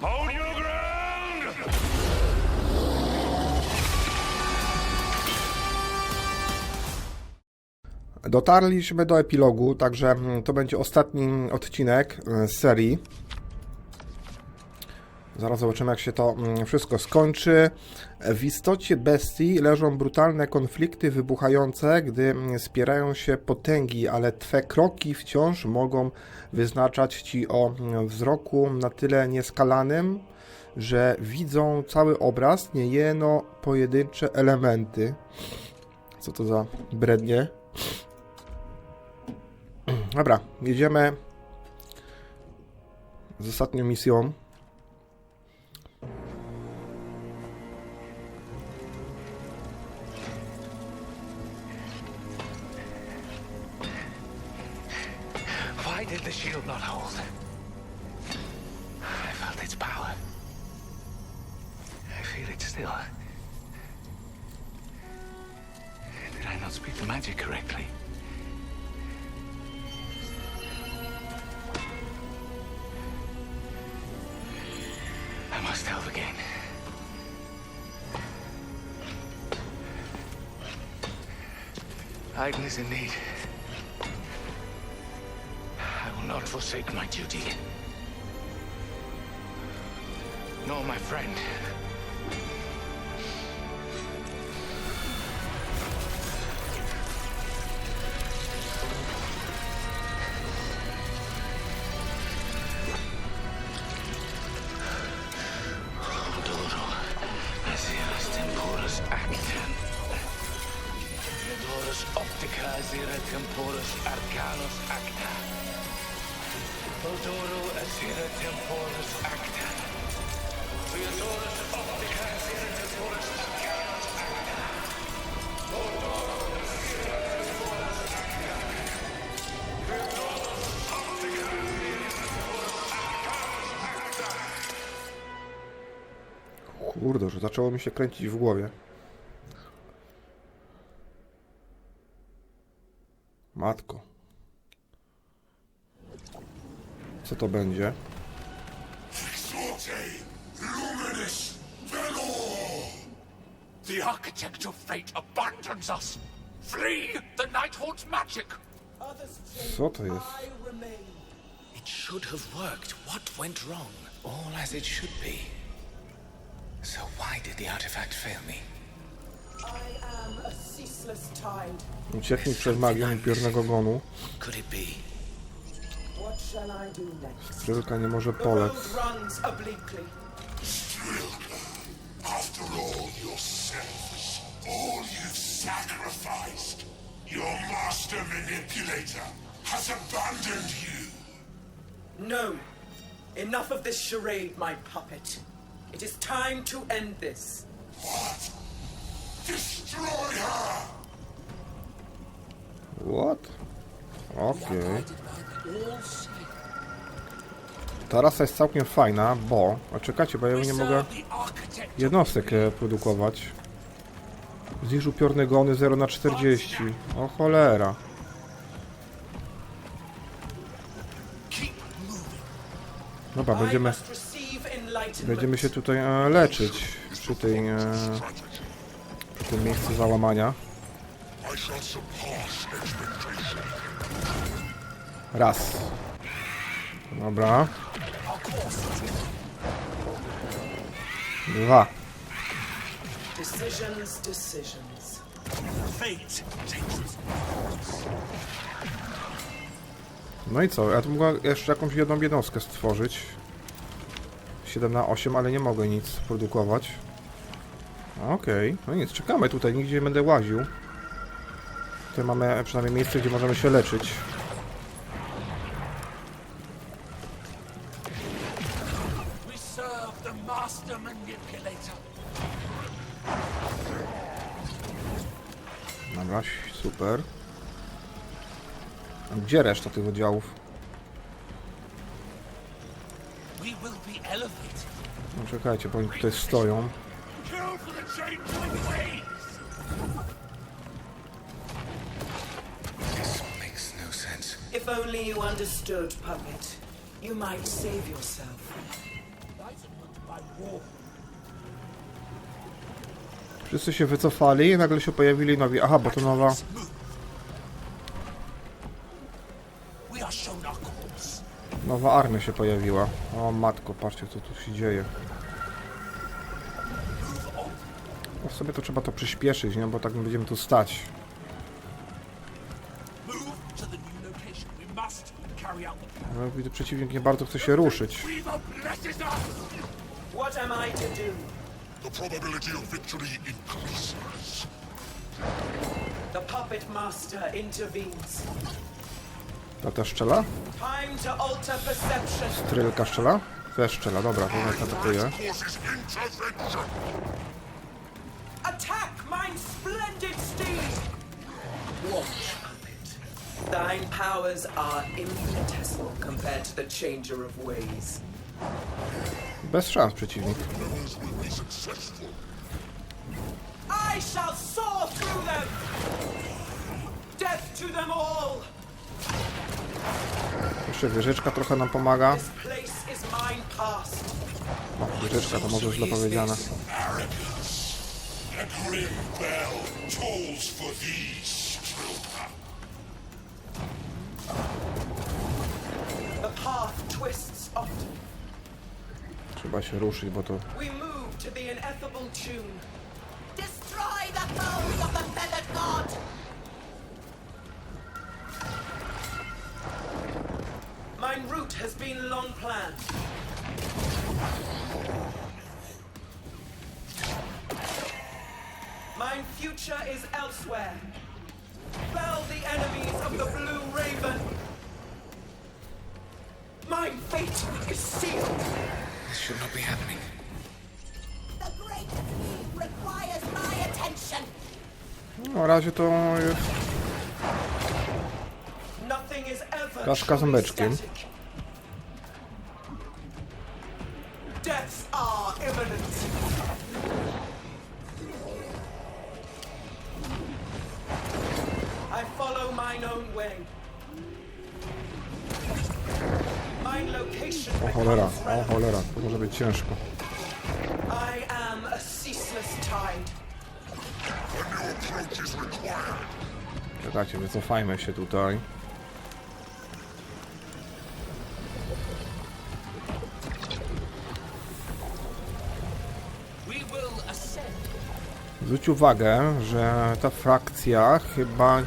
Hold your ground! Dotarliśmy do epilogu, także to będzie ostatni odcinek e, z serii. Zaraz zobaczymy, jak się to mm, wszystko skończy. W istocie bestii leżą brutalne konflikty wybuchające, gdy mm, spierają się potęgi, ale twe kroki wciąż mogą wyznaczać ci o mm, wzroku na tyle nieskalanym, że widzą cały obraz, nie jeno pojedyncze elementy. Co to za brednie? Dobra, jedziemy z ostatnią misją. Aiden is in need. I will not forsake my duty. Nor my friend. Że zaczęło mi się kręcić w głowie. Matko. Co to będzie? The architect of fate abandons us. Flee! The night holds magic. Co to jest? It should have worked. What went wrong? All as it should be. So why did the artifact fail me? I am a ceaseless tide. Ucieknij przed magią upiornego gonu. Could it be? What shall I do next? Strzelka nie może The polec. road runs obliquely. After all all you've sacrificed, your master manipulator has abandoned you. No! Enough of this charade, my puppet. It is time to end this. What? Destroy her! What? Okej. Ta rasa jest całkiem fajna, bo... A czekajcie, bo ja nie mogę jednostek e, produkować. Zniż upiorne gony 0 na 40. O cholera. Dobra, będziemy. Będziemy się tutaj e, leczyć przy tej... E, przy tym miejscu załamania. Raz. Dobra. Dwa. Decisions, decisions. No i co? Ja tu mogę jeszcze jakąś jedną jednostkę stworzyć. 7 na 8, ale nie mogę nic produkować. Okej, no nic, czekamy tutaj, nigdzie nie będę łaził. Tutaj mamy przynajmniej miejsce, gdzie możemy się leczyć. Dobra, super. A gdzie reszta tych oddziałów? Czekajcie, bo oni tutaj stoją. No. If only you understood, puppet, you might save yourself. Wszyscy się wycofali i nagle się pojawili nowi. Aha, bo to nowa... Nowa armia się pojawiła. O matko, patrzcie co tu się dzieje. Sobie to trzeba to przyspieszyć, nie? Bo tak będziemy tu stać. No, widzę, przeciwnik nie bardzo chce się ruszyć. The probability of victory increases. The puppet master intervenes. To też strzela? Time to alter perception. Trylka strzela? Też strzela, dobra, to nas atakuje. Attack mine splendid steed! Watch, puppet. Thine powers are infinitesimal compared to the changer of ways. Bez szans przeciwnik. I shall soar through them! Death to them all! Jeszcze wieżyczka trochę nam pomaga. O, wieżyczka to może źle powiedziane. Arrogance. A grim bell tolls for thee, Strilka. The path twists often. Trzeba się ruszyć, bo to... We move to the ineffable tune. Destroy the foes of the feathered god! Mine route has been long planned. Mine future is elsewhere. Fell the enemies of the Blue Raven. Mine fate is sealed. This should not be happening. The great scheme requires my attention! No, na razie to jest... Nothing is ever Kaszka truly zębeczkiem. static. O cholera, o cholera, to może być ciężko. I am a ceaseless tide. Czekajcie, wycofajmy się tutaj. Zwróć uwagę, że ta frakcja chyba...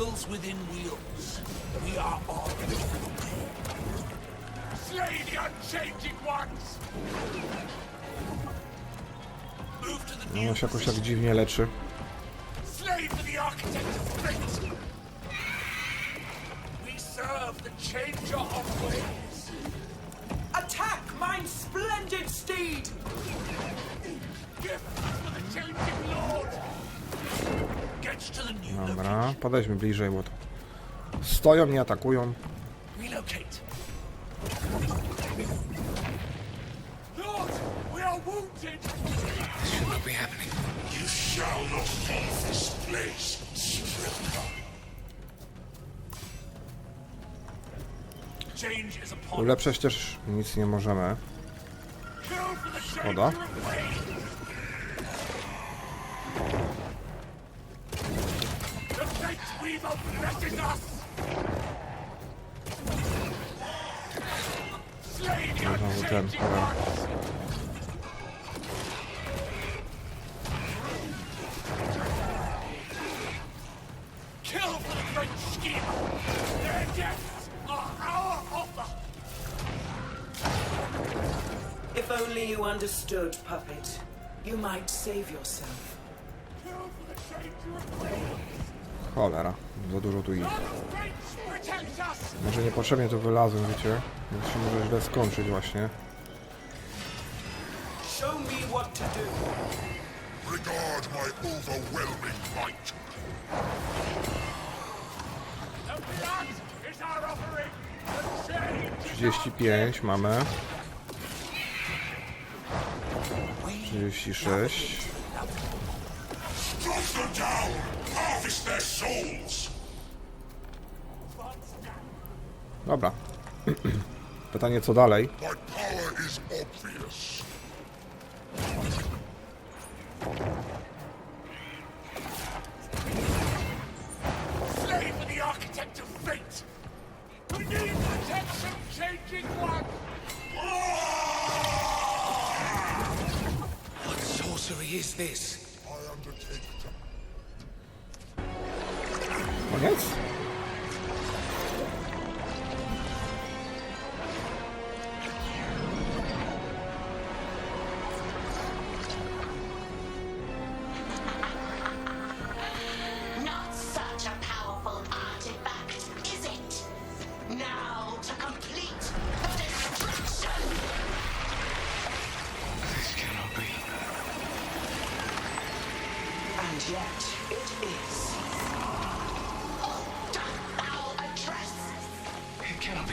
Wheels within wheels. We are on the way. Slay the unchanging ones! Move to the No, new się jakoś tak dziwnie leczy. Slave to the architect of fate! We serve the changer of ways! Attack mine splendid steed! Gift for the changing Dobra, podejdźmy bliżej, bo to... Stoją, nie atakują. Relocate! Lord, we are wounded! This Fate Weaver blesses us! Slay the Znowu ten, unchanging ones! Kill for the great scheme! Their deaths are our offer! If only you understood, puppet, you might save yourself. Cholera, za dużo tu ich. Może niepotrzebnie tu wylazłem, wiecie? Więc się może źle skończyć właśnie. Show me what to do. Regard my overwhelming might. The blood is our offering! Strike them down! Harvest their souls! Dobra. Pytanie, co dalej? My power is obvious. Slave of the architect of fate! We need protection, changing one! What sorcery is this?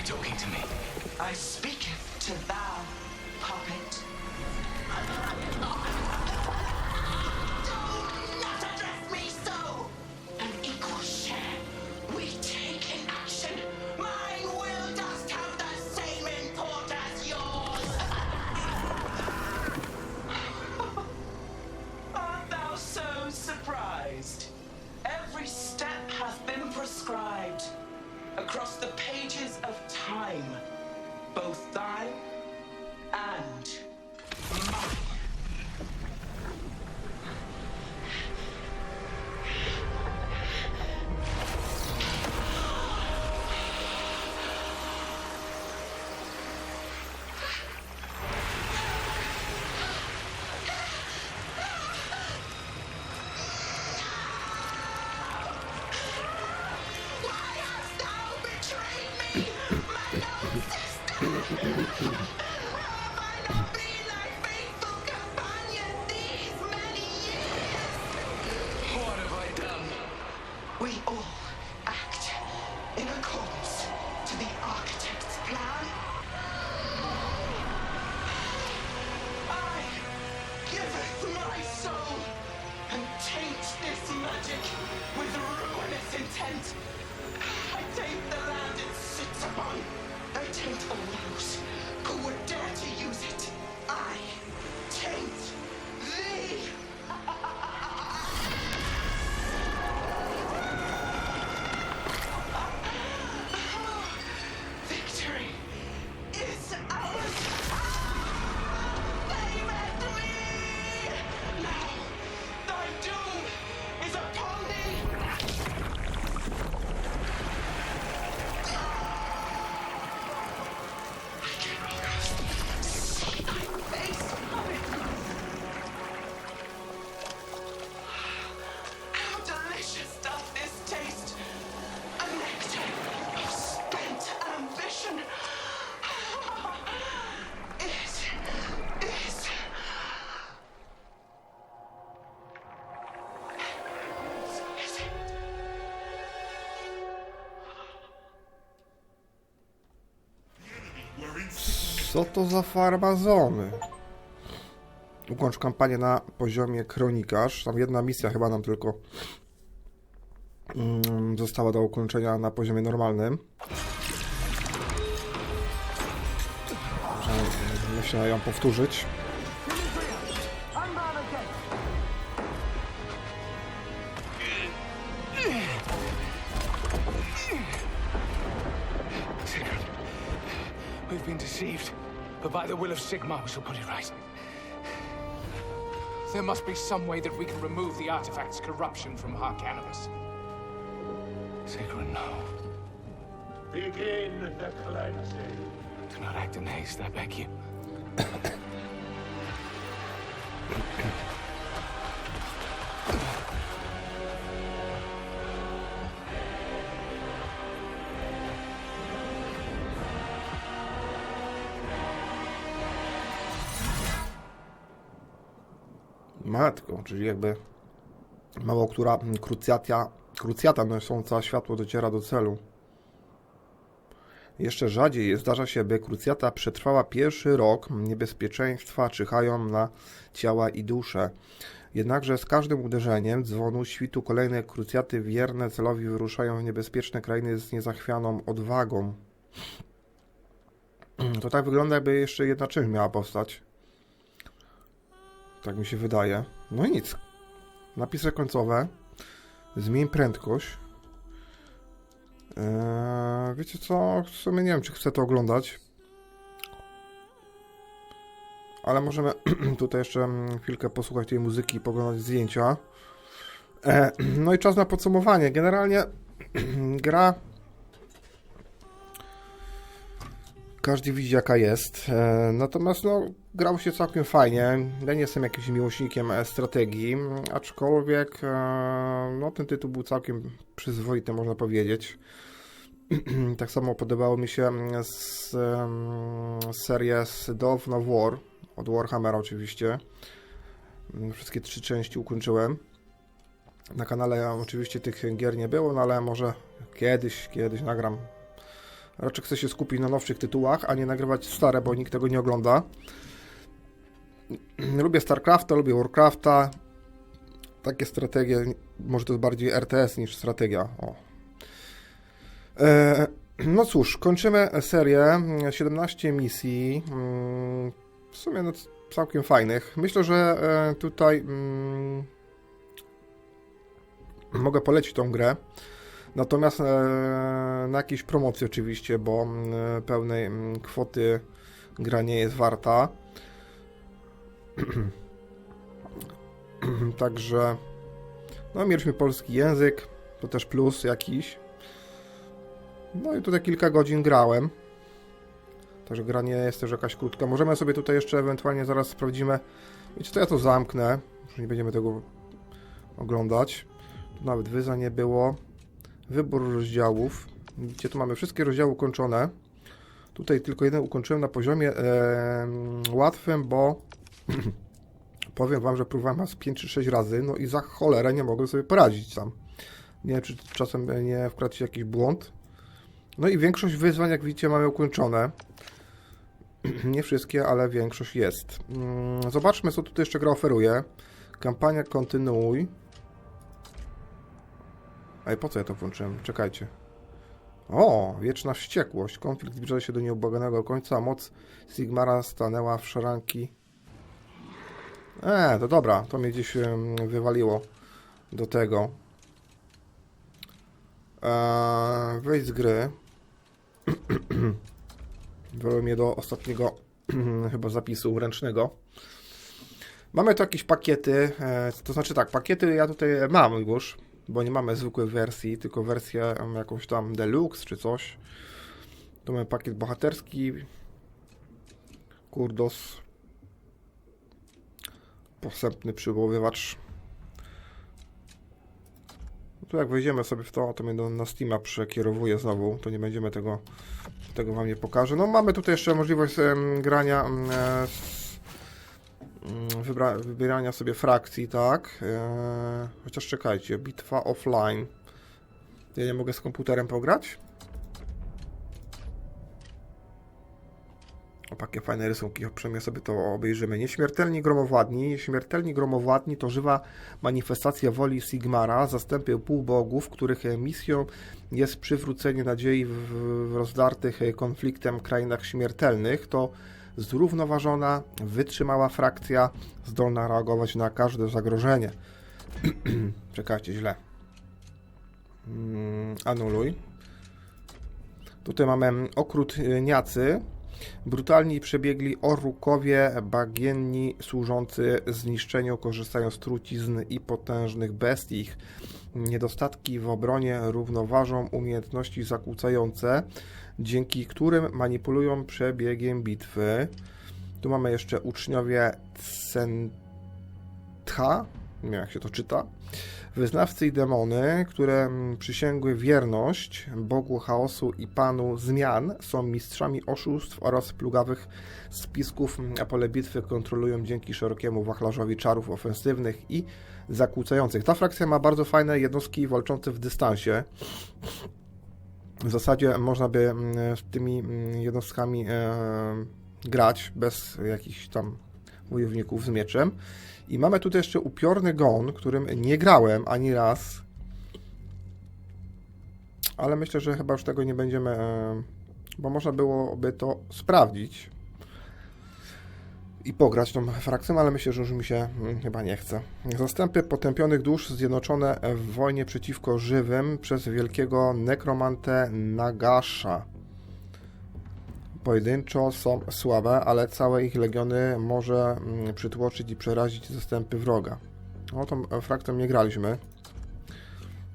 Talking to me. I speak to thou, puppet. My soul and taint this magic with ruinous intent. I taint the land it sits upon. I taint all those who would dare to use it. Co to za farmazony? Ukończ kampanię na poziomie kronikarz. Tam jedna misja chyba nam tylko mm, została do ukończenia na poziomie normalnym. Myślę ją powtórzyć. We've been deceived. But by the will of Sigmar, we shall put it right. There must be some way that we can remove the artifact's corruption from Harcanibus. Sigurd, no. begin the cleansing. Do not act in haste, I beg you. Matką, czyli jakby mało która krucjatia, krucjata nosząca światło dociera do celu. Jeszcze rzadziej zdarza się, by krucjata przetrwała pierwszy rok. Niebezpieczeństwa czyhają na ciała i dusze. Jednakże z każdym uderzeniem dzwonu świtu kolejne krucjaty wierne celowi wyruszają w niebezpieczne krainy z niezachwianą odwagą. To tak wygląda, jakby jeszcze jedna część miała powstać. Tak mi się wydaje. No i nic. Napisy końcowe. Zmień prędkość. Eee, wiecie co? W sumie nie wiem, czy chcę to oglądać. Ale możemy tutaj jeszcze mm, chwilkę posłuchać tej muzyki i poglądać zdjęcia. E, no i czas na podsumowanie. Generalnie gra. Każdy widzi jaka jest. E, natomiast no, grał się całkiem fajnie. Ja nie jestem jakimś miłośnikiem e, strategii, aczkolwiek e, no, ten tytuł był całkiem przyzwoity, można powiedzieć. tak samo podobało mi się mm, z, em, seria z Dawn of War od Warhammera oczywiście. Mm, Wszystkie trzy części ukończyłem. Na kanale oczywiście tych gier nie było, no ale może kiedyś, kiedyś nagram. Raczej chcę się skupić na nowszych tytułach, a nie nagrywać stare, bo nikt tego nie ogląda. Lubię StarCrafta, lubię Warcrafta. Takie strategie, może to jest bardziej RTS niż strategia. O. E, no cóż, kończymy serię. 17 misji. Mm, W sumie no, całkiem fajnych. Myślę, że e, tutaj mm, mogę polecić tą grę. Natomiast e, na jakiejś promocji oczywiście, bo mm, pełnej mm, kwoty gra nie jest warta. Także no mieliśmy polski język, to też plus jakiś. No i tutaj kilka godzin grałem. Także gra nie jest też jakaś krótka. Możemy sobie tutaj jeszcze ewentualnie zaraz sprawdzimy. Wiecie co, ja to zamknę. Już nie będziemy tego oglądać. Tu nawet wyza nie było. Wybór rozdziałów. Widzicie, tu mamy wszystkie rozdziały ukończone. Tutaj tylko jeden ukończyłem na poziomie em, łatwym, bo powiem wam, że próbowałem was 5 czy 6 razy, no i za cholerę nie mogłem sobie poradzić sam. Nie wiem, czy czasem nie wkradł jakiś błąd. No i większość wyzwań, jak widzicie, mamy ukończone. Nie wszystkie, ale większość jest. Mm, Zobaczmy, co tutaj jeszcze gra oferuje. Kampania kontynuuj. Ej, po co ja to włączyłem? Czekajcie. O, wieczna wściekłość. Konflikt zbliża się do nieubłaganego końca, moc Sigmara stanęła w szranki. E, to dobra, to mnie gdzieś wywaliło do tego. Eee, wejdź z gry. Wywaliło mnie do ostatniego chyba zapisu ręcznego. Mamy tu jakieś pakiety, e, to znaczy tak, pakiety ja tutaj mam już, bo nie mamy zwykłej wersji, tylko wersję jakąś tam deluxe czy coś. Tu mamy pakiet bohaterski, Kurdos, posępny przywoływacz. Tu jak wejdziemy sobie w to, to mnie do, na Steama przekierowuje znowu, to nie będziemy tego, tego wam nie pokażę. No mamy tutaj jeszcze możliwość em, grania mm, wybra- wybierania sobie frakcji, tak? E, chociaż czekajcie, bitwa offline. Ja nie mogę z komputerem pograć? O, jakie fajne rysunki, przynajmniej sobie to obejrzymy. Nieśmiertelni gromowładni. Śmiertelni gromowładni to żywa manifestacja woli Sigmara, zastępy półbogów, których misją jest przywrócenie nadziei w, rozdartych konfliktem krainach śmiertelnych. To zrównoważona, wytrzymała frakcja, zdolna reagować na każde zagrożenie. Czekajcie, źle. Mm, anuluj. Tutaj mamy okrutniacy, brutalni przebiegli orukowie bagienni służący zniszczeniu, korzystają z trucizn i potężnych bestii. Niedostatki w obronie równoważą umiejętności zakłócające, dzięki którym manipulują przebiegiem bitwy. Tu mamy jeszcze uczniowie Centha, nie wiem jak się to czyta, Wyznawcy i demony, które mm, przysięgły wierność Bogu chaosu i Panu zmian, są mistrzami oszustw oraz plugawych spisków, a pole bitwy kontrolują dzięki szerokiemu wachlarzowi czarów ofensywnych i zakłócających. Ta frakcja ma bardzo fajne jednostki walczące w dystansie. W zasadzie można by mm, z tymi mm, jednostkami e, grać bez jakichś tam wojowników z mieczem. I mamy tutaj jeszcze upiorny gon, którym nie grałem ani raz. Ale myślę, że chyba już tego nie będziemy e, bo można byłoby to sprawdzić i pograć tą frakcją, ale myślę, że już mi się mm, chyba nie chce. Zastępy potępionych dusz zjednoczone w wojnie przeciwko żywym przez wielkiego nekromantę Nagasha. Pojedynczo są słabe, ale całe ich legiony może mm, przytłoczyć i przerazić zastępy wroga. O, tą frakcją nie graliśmy.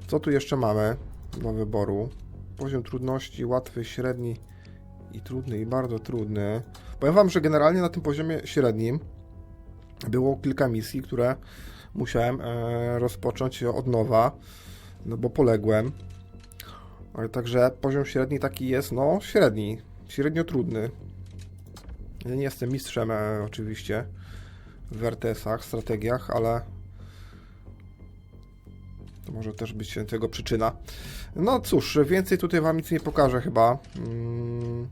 Co tu jeszcze mamy do wyboru? Poziom trudności łatwy, średni i trudny i bardzo trudny. Powiem Wam, że generalnie na tym poziomie średnim było kilka misji, które musiałem e, rozpocząć od nowa, no bo poległem. Ale Także poziom średni taki jest, no średni, średnio trudny. Ja nie jestem mistrzem e, oczywiście w RTS-ach, strategiach, ale to może też być tego przyczyna. No cóż, więcej tutaj Wam nic nie pokażę chyba. Mm.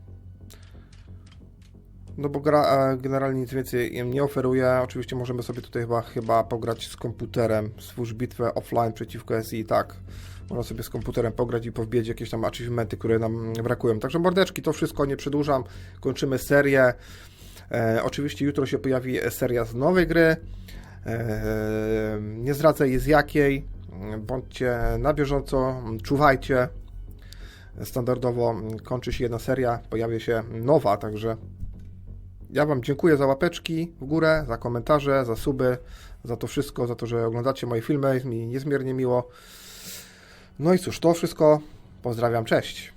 No bo gra e, generalnie nic więcej nie oferuje. Oczywiście możemy sobie tutaj chyba, chyba pograć z komputerem, stwórz bitwę offline przeciwko SI, tak. Można sobie z komputerem pograć i powbieć jakieś tam achievementy, które nam brakują. Także mordeczki, to wszystko nie przedłużam. Kończymy serię. E, oczywiście jutro się pojawi seria z nowej gry. E, nie zdradzę jej z jakiej. Bądźcie na bieżąco, czuwajcie. Standardowo kończy się jedna seria, pojawia się nowa, także ja Wam dziękuję za łapeczki w górę, za komentarze, za suby, za to wszystko, za to, że oglądacie moje filmy. Jest mi niezmiernie miło. No i cóż, to wszystko. Pozdrawiam, cześć.